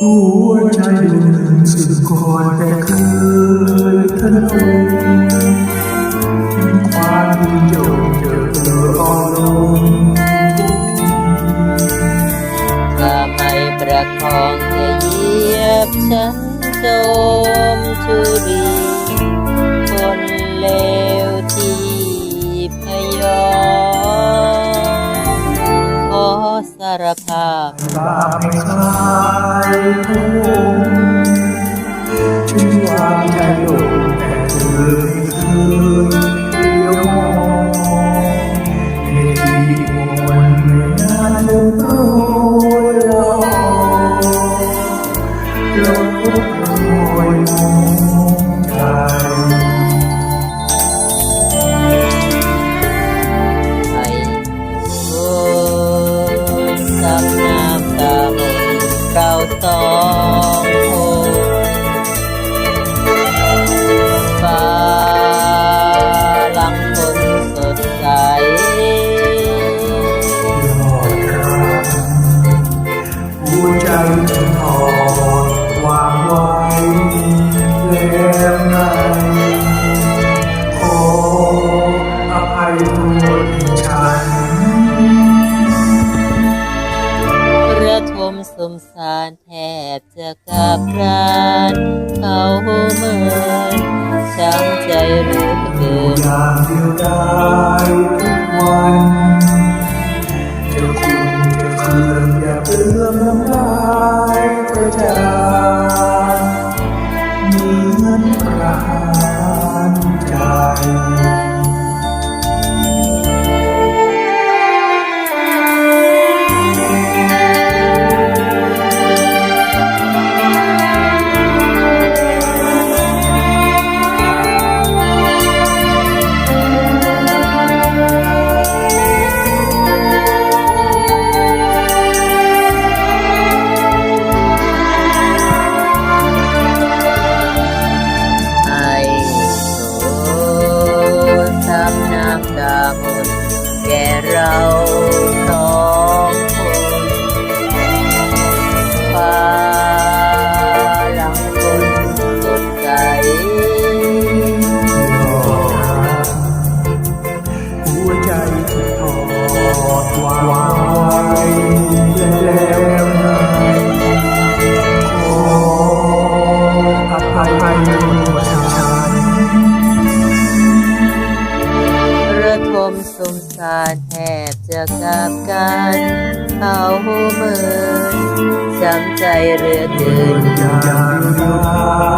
หัวใจดวงหนึ่งซึ่งก่อนแต่เคยทะนงทิ้งความยิ่งยงเจอเธออ่อนลงก็ไม่ประคองจะเยียบฉันจมชุรีารภาพบาปไม่คลายผู้ที่วางใจลง ไงขออภัยโทษให้ฉันระทมสมสารแทบจะกับรานเขาเหมือนช้ำใจเหรือเกินอย่างเดียวได้ทุกวัน อนปรารใจ ดวางไว้แล้วไงขออภัยฉันระทมสมสารแทบจะกับกันเขาเมือนช้ำใจเหลือเกินย่า